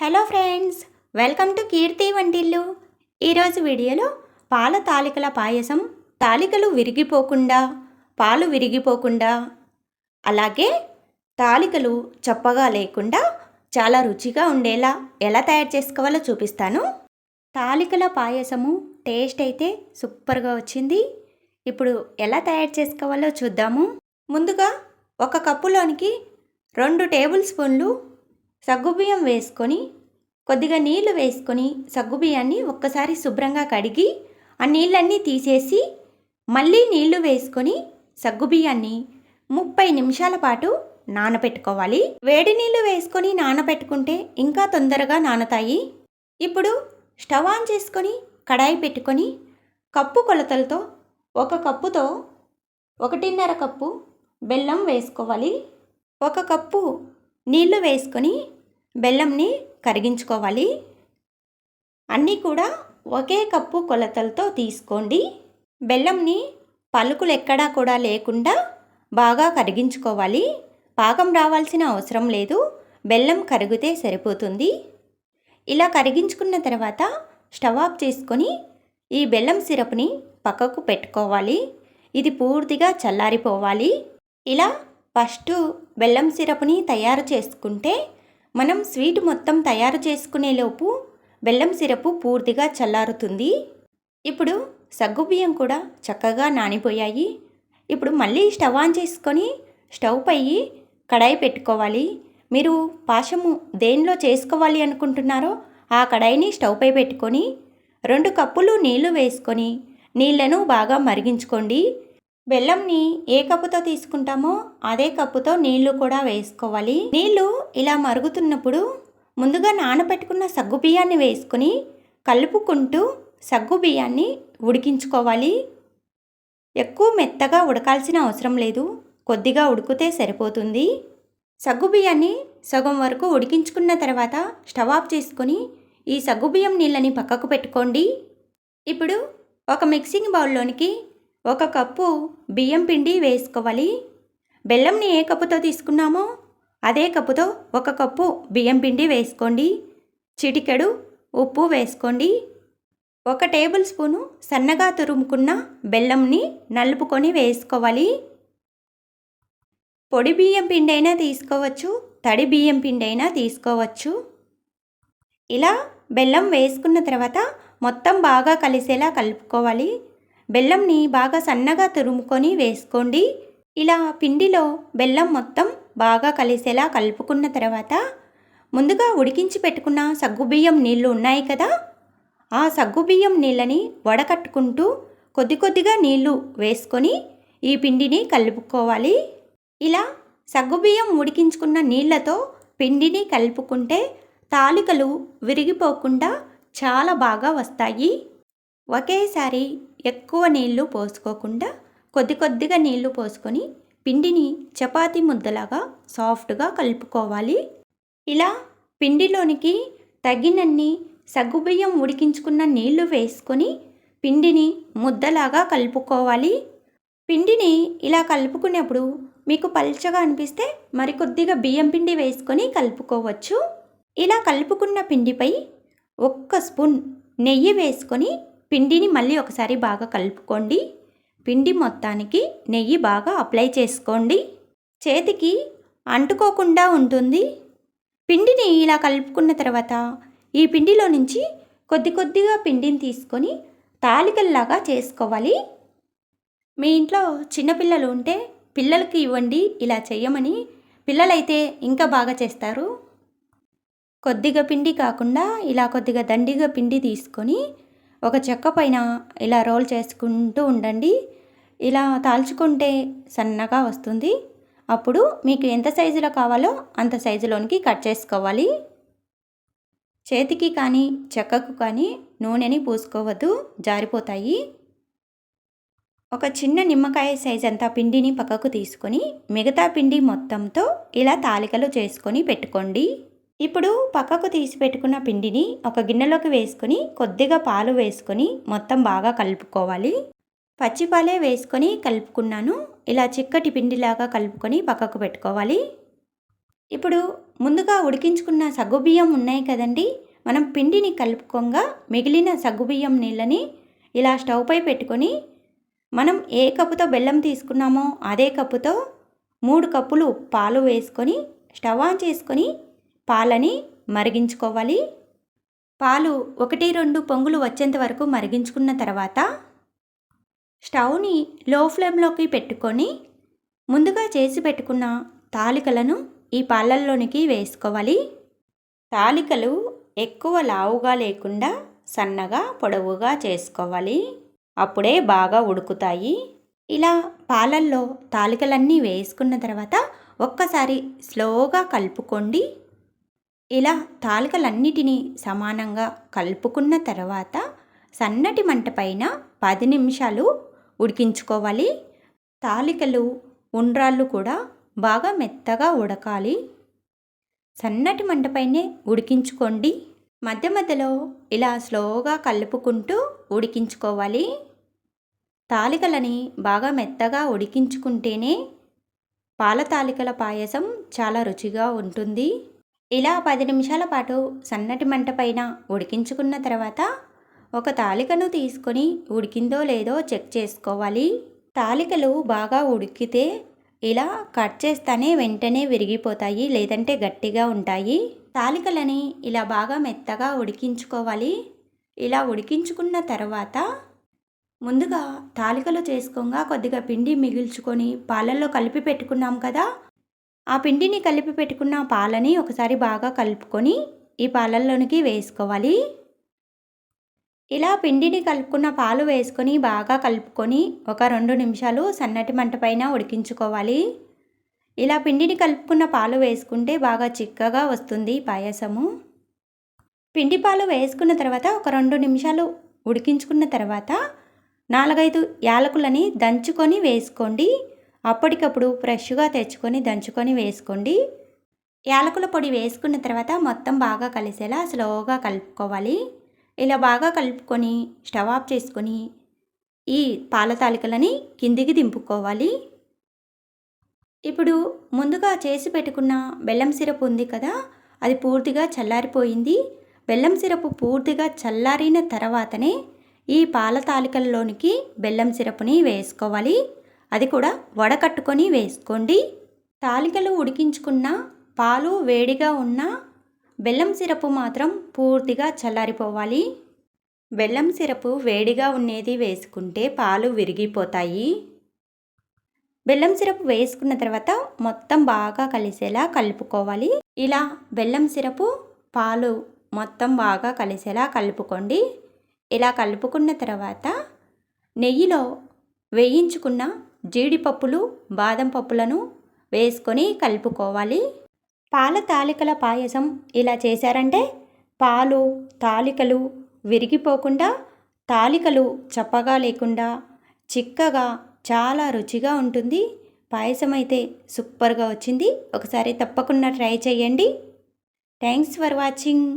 Hello friends welcome to Keerthi Vantillu. ఈరోజు వీడియోలో పాల తాలికల పాయసం తాలికలు విరిగిపోకుండా పాలు విరిగిపోకుండా అలాగే తాలికలు చప్పగా లేకుండా చాలా రుచిగా ఉండేలా ఎలా తయారు చేసుకోవాలో చూపిస్తాను. తాలికల పాయసము టేస్ట్ అయితే సూపర్గా వచ్చింది. ఇప్పుడు ఎలా తయారు చేసుకోవాలో చూద్దాము. ముందుగా ఒక కప్పులోనికి రెండు టేబుల్ స్పూన్లు సగ్గుబియ్యం వేసుకొని కొద్దిగా నీళ్ళు వేసుకొని సగ్గుబియ్యాన్ని ఒక్కసారి శుభ్రంగా కడిగి ఆ నీళ్ళన్నీ తీసేసి మళ్ళీ నీళ్ళు వేసుకొని సగ్గుబియ్యాన్ని ముప్పై నిమిషాల పాటు నానబెట్టుకోవాలి వేడి నీళ్ళు వేసుకొని నానబెట్టుకుంటే ఇంకా తొందరగా నానతాయి. ఇప్పుడు స్టవ్ ఆన్ చేసుకొని కడాయి పెట్టుకొని కప్పు కొలతలతో ఒక కప్పుతో ఒకటిన్నర కప్పు బెల్లం వేసుకోవాలి. ఒక కప్పు నీళ్ళు వేసుకొని బెల్లంని కరిగించుకోవాలి. అన్నీ కూడా ఒకే కప్పు కొలతలతో తీసుకోండి. బెల్లంని పలుకులు ఎక్కడా కూడా లేకుండా బాగా కరిగించుకోవాలి. పాకం రావాల్సిన అవసరం లేదు. బెల్లం కరిగితే సరిపోతుంది. ఇలా కరిగించుకున్న తర్వాత స్టవ్ ఆఫ్ చేసుకొని ఈ బెల్లం సిరప్ని పక్కకు పెట్టుకోవాలి. ఇది పూర్తిగా చల్లారిపోవాలి. ఇలా ఫస్ట్ బెల్లం సిరప్ని తయారు చేసుకుంటే మనం స్వీట్ మొత్తం తయారు చేసుకునేలోపు బెల్లం సిరపు పూర్తిగా చల్లారుతుంది. ఇప్పుడు సగ్గుబియ్యం కూడా చక్కగా నానిపోయాయి. ఇప్పుడు మళ్ళీ స్టవ్ ఆన్ చేసుకొని స్టవ్ పై కడాయి పెట్టుకోవాలి. మీరు పాశము దేనిలో చేసుకోవాలి అనుకుంటున్నారో ఆ కడాయిని స్టవ్ పై పెట్టుకొని రెండు కప్పులు నీళ్ళు వేసుకొని నీళ్ళను బాగా మరిగించుకోండి. బెల్లంని ఏ కప్పుతో తీసుకుంటామో అదే కప్పుతో నీళ్ళు కూడా వేసుకోవాలి. నీళ్ళు ఇలా మరుగుతున్నప్పుడు ముందుగా నానబెట్టుకున్న సగ్గు బియ్యాన్ని వేసుకొని కలుపుకుంటూ సగ్గు బియ్యాన్ని ఉడికించుకోవాలి. ఎక్కువ మెత్తగా ఉడకాల్సిన అవసరం లేదు. కొద్దిగా ఉడికితే సరిపోతుంది. సగ్గు బియ్యాన్ని సగం వరకు ఉడికించుకున్న తర్వాత స్టవ్ ఆఫ్ చేసుకొని ఈ సగ్గుబియ్యం నీళ్ళని పక్కకు పెట్టుకోండి. ఇప్పుడు ఒక మిక్సింగ్ బౌల్లోనికి ఒక కప్పు బియ్యం పిండి వేసుకోవాలి. బెల్లంని ఏ కప్పుతో తీసుకున్నామో అదే కప్పుతో ఒక కప్పు బియ్యం పిండి వేసుకోండి. చిటికెడు ఉప్పు వేసుకోండి. ఒక టేబుల్ స్పూను సన్నగా తురుముకున్న బెల్లంని నలుపుకొని వేసుకోవాలి. పొడి బియ్యం పిండి అయినా తీసుకోవచ్చు తడి బియ్యం పిండి అయినా తీసుకోవచ్చు. ఇలా బెల్లం వేసుకున్న తర్వాత మొత్తం బాగా కలిసేలా కలుపుకోవాలి. బెల్లంని బాగా సన్నగా తురుముకొని వేసుకోండి. ఇలా పిండిలో బెల్లం మొత్తం బాగా కలిసేలా కలుపుకున్న తర్వాత ముందుగా ఉడికించి పెట్టుకున్న సగ్గుబియ్యం నీళ్ళు ఉన్నాయి కదా ఆ సగ్గుబియ్యం నీళ్ళని వడకట్టుకుంటూ కొద్ది కొద్దిగా నీళ్ళు వేసుకొని ఈ పిండిని కలుపుకోవాలి. ఇలా సగ్గుబియ్యం ఉడికించుకున్న నీళ్ళతో పిండిని కలుపుకుంటే తాలికలు విరిగిపోకుండా చాలా బాగా వస్తాయి. ఒకేసారి ఎక్కువ నీళ్ళు పోసుకోకుండా కొద్ది కొద్దిగా నీళ్ళు పోసుకొని పిండిని చపాతీ ముద్దలాగా సాఫ్ట్గా కలుపుకోవాలి. ఇలా పిండిలోనికి తగినన్ని సగ్గుబియ్యం ఉడికించుకున్న నీళ్ళు వేసుకొని పిండిని ముద్దలాగా కలుపుకోవాలి. పిండిని ఇలా కలుపుకునేప్పుడు మీకు పల్చగా అనిపిస్తే మరికొద్దిగా బియ్యం పిండి వేసుకొని కలుపుకోవచ్చు. ఇలా కలుపుకున్న పిండిపై ఒక్క స్పూన్ నెయ్యి వేసుకొని పిండిని మళ్ళీ ఒకసారి బాగా కలుపుకోండి. పిండి మొత్తానికి నెయ్యి బాగా అప్లై చేసుకోండి. చేతికి అంటుకోకుండా ఉంటుంది. పిండిని ఇలా కలుపుకున్న తర్వాత ఈ పిండిలో నుంచి కొద్ది కొద్దిగా పిండిని తీసుకొని తాలికల్లాగా చేసుకోవాలి. మీ ఇంట్లో చిన్నపిల్లలు ఉంటే పిల్లలకి ఇవ్వండి ఇలా చేయమని పిల్లలైతే ఇంకా బాగా చేస్తారు. కొద్దిగా పిండి కాకుండా ఇలా కొద్దిగా దండిగా పిండి తీసుకొని ఒక చెక్క పైన ఇలా రోల్ చేసుకుంటూ ఉండండి. ఇలా తాల్చుకుంటే సన్నగా వస్తుంది. అప్పుడు మీకు ఎంత సైజులో కావాలో అంత సైజులోనికి కట్ చేసుకోవాలి. చేతికి కానీ చెక్కకు కానీ నూనెని పూసుకోవద్దు. జారిపోతాయి. ఒక చిన్న నిమ్మకాయ సైజ్ అంతా పిండిని పక్కకు తీసుకొని మిగతా పిండి మొత్తంతో ఇలా తాలికలు చేసుకొని పెట్టుకోండి. ఇప్పుడు పక్కకు తీసి పెట్టుకున్న పిండిని ఒక గిన్నెలోకి వేసుకొని కొద్దిగా పాలు వేసుకొని మొత్తం బాగా కలుపుకోవాలి. పచ్చిపాలే వేసుకొని కలుపుకున్నాను. ఇలా చిక్కటి పిండిలాగా కలుపుకొని పక్కకు పెట్టుకోవాలి. ఇప్పుడు ముందుగా ఉడికించుకున్న సగ్గుబియ్యం ఉన్నాయి కదండి మనం పిండిని కలుపుకోగా మిగిలిన సగ్గుబియ్యం నీళ్ళని ఇలా స్టవ్ పై పెట్టుకొని మనం ఏ కప్పుతో బెల్లం తీసుకున్నామో అదే కప్పుతో మూడు కప్పులు పాలు వేసుకొని స్టవ్ ఆన్ చేసుకొని పాలని మరిగించుకోవాలి. పాలు ఒకటి రెండు పొంగులు వచ్చేంత వరకు మరిగించుకున్న తర్వాత స్టవ్ని లో ఫ్లేమ్లోకి పెట్టుకొని ముందుగా చేసి పెట్టుకున్న తాలికలను ఈ పాలల్లోనికి వేసుకోవాలి. తాలికలు ఎక్కువ లావుగా లేకుండా సన్నగా పొడవుగా చేసుకోవాలి. అప్పుడే బాగా ఉడుకుతాయి. ఇలా పాలల్లో తాలికలన్నీ వేసుకున్న తర్వాత ఒక్కసారి స్లోగా కలుపుకోండి. ఇలా తాలికలన్నిటినీ సమానంగా కలుపుకున్న తర్వాత సన్నటి మంట పైన పది నిమిషాలు ఉడికించుకోవాలి. తాలికలు ఉండ్రాళ్ళు కూడా బాగా మెత్తగా ఉడకాలి. సన్నటి మంటపైనే ఉడికించుకోండి. మధ్య మధ్యలో ఇలా స్లోగా కలుపుకుంటూ ఉడికించుకోవాలి. తాలికలని బాగా మెత్తగా ఉడికించుకుంటేనే పాల తాలికల పాయసం చాలా రుచిగా ఉంటుంది. ఇలా పది నిమిషాల పాటు సన్నటి మంట పైన ఉడికించుకున్న తర్వాత ఒక తాలికను తీసుకొని ఉడికిందో లేదో చెక్ చేసుకోవాలి. తాలికలు బాగా ఉడికితే ఇలా కట్ చేస్తానే వెంటనే విరిగిపోతాయి లేదంటే గట్టిగా ఉంటాయి. తాలికలని ఇలా బాగా మెత్తగా ఉడికించుకోవాలి. ఇలా ఉడికించుకున్న తర్వాత ముందుగా తాలికలు చేసుకోగా కొద్దిగా పిండి మిగిల్చుకొని పాలల్లో కలిపి పెట్టుకున్నాం కదా ఆ పిండిని కలిపి పెట్టుకున్న పాలని ఒకసారి బాగా కలుపుకొని ఈ పాలల్లోనికి వేసుకోవాలి. ఇలా పిండిని కలుపుకున్న పాలు వేసుకొని బాగా కలుపుకొని ఒక రెండు నిమిషాలు సన్నటి మంట పైన ఉడికించుకోవాలి. ఇలా పిండిని కలుపుకున్న పాలు వేసుకుంటే బాగా చిక్కగా వస్తుంది పాయసము. పిండి పాలు వేసుకున్న తర్వాత ఒక రెండు నిమిషాలు ఉడికించుకున్న తర్వాత నాలుగైదు యాలకులని దంచుకొని వేసుకోండి. అప్పటికప్పుడు ఫ్రెష్గా తెచ్చుకొని దంచుకొని వేసుకోండి. యాలకుల పొడి వేసుకున్న తర్వాత మొత్తం బాగా కలిసేలా స్లోగా కలుపుకోవాలి. ఇలా బాగా కలుపుకొని స్టవ్ ఆఫ్ చేసుకొని ఈ పాల తాలికలని కిందికి దింపుకోవాలి. ఇప్పుడు ముందుగా చేసి పెట్టుకున్న బెల్లం సిరప్ ఉంది కదా అది పూర్తిగా చల్లారిపోయింది. బెల్లం సిరప్ పూర్తిగా చల్లారిన తర్వాతనే ఈ పాల తాలికల్లోనికి బెల్లం సిరప్ని వేసుకోవాలి. అది కూడా వడకట్టుకొని వేసుకోండి. తాలికలు ఉడికించుకున్న పాలు వేడిగా ఉన్న బెల్లం సిరపు మాత్రం పూర్తిగా చల్లారిపోవాలి. బెల్లం సిరపు వేడిగా ఉండేది వేసుకుంటే పాలు విరిగిపోతాయి. బెల్లం సిరప్ వేసుకున్న తర్వాత మొత్తం బాగా కలిసేలా కలుపుకోవాలి. ఇలా బెల్లం సిరపు పాలు మొత్తం బాగా కలిసేలా కలుపుకోండి. ఇలా కలుపుకున్న తర్వాత నెయ్యిలో వేయించుకున్న జీడిపప్పులు బాదం పప్పులను వేసుకొని కలుపుకోవాలి. పాల తాలికల పాయసం ఇలా చేశారంటే పాలు తాలికలు విరిగిపోకుండా తాలికలు చప్పగా లేకుండా చిక్కగా చాలా రుచిగా ఉంటుంది. పాయసం అయితే సూపర్గా వచ్చింది. ఒకసారి తప్పకుండా ట్రై చేయండి. Thanks for watching.